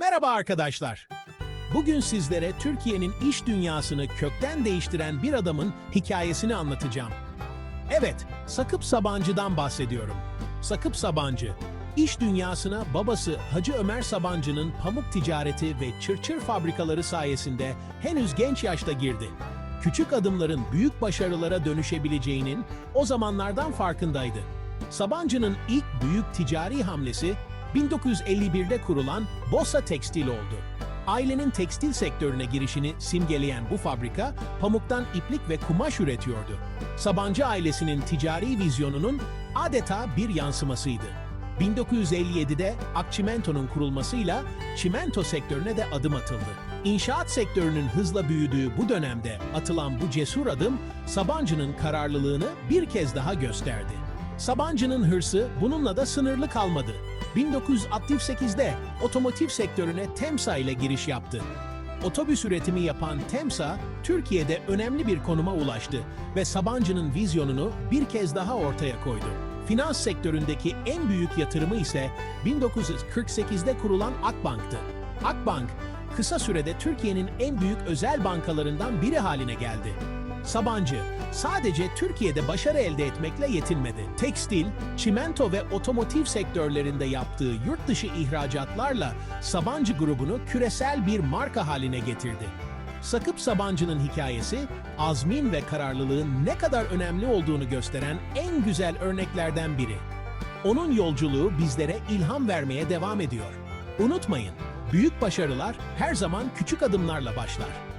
Merhaba arkadaşlar. Bugün sizlere Türkiye'nin iş dünyasını kökten değiştiren bir adamın hikayesini anlatacağım. Evet, Sakıp Sabancı'dan bahsediyorum. Sakıp Sabancı, iş dünyasına babası Hacı Ömer Sabancı'nın pamuk ticareti ve çırçır fabrikaları sayesinde henüz genç yaşta girdi. Küçük adımların büyük başarılara dönüşebileceğinin o zamanlardan farkındaydı. Sabancı'nın ilk büyük ticari hamlesi 1951'de kurulan Bossa Tekstil oldu. Ailenin tekstil sektörüne girişini simgeleyen bu fabrika pamuktan iplik ve kumaş üretiyordu. Sabancı ailesinin ticari vizyonunun adeta bir yansımasıydı. 1957'de Akçimento'nun kurulmasıyla çimento sektörüne de adım atıldı. İnşaat sektörünün hızla büyüdüğü bu dönemde atılan bu cesur adım Sabancı'nın kararlılığını bir kez daha gösterdi. Sabancı'nın hırsı bununla da sınırlı kalmadı. 1968'de otomotiv sektörüne Temsa ile giriş yaptı. Otobüs üretimi yapan Temsa, Türkiye'de önemli bir konuma ulaştı ve Sabancı'nın vizyonunu bir kez daha ortaya koydu. Finans sektöründeki en büyük yatırımı ise 1948'de kurulan Akbank'tı. Akbank, kısa sürede Türkiye'nin en büyük özel bankalarından biri haline geldi. Sabancı sadece Türkiye'de başarı elde etmekle yetinmedi. Tekstil, çimento ve otomotiv sektörlerinde yaptığı yurt dışı ihracatlarla Sabancı grubunu küresel bir marka haline getirdi. Sakıp Sabancı'nın hikayesi, azmin ve kararlılığın ne kadar önemli olduğunu gösteren en güzel örneklerden biri. Onun yolculuğu bizlere ilham vermeye devam ediyor. Unutmayın, büyük başarılar her zaman küçük adımlarla başlar.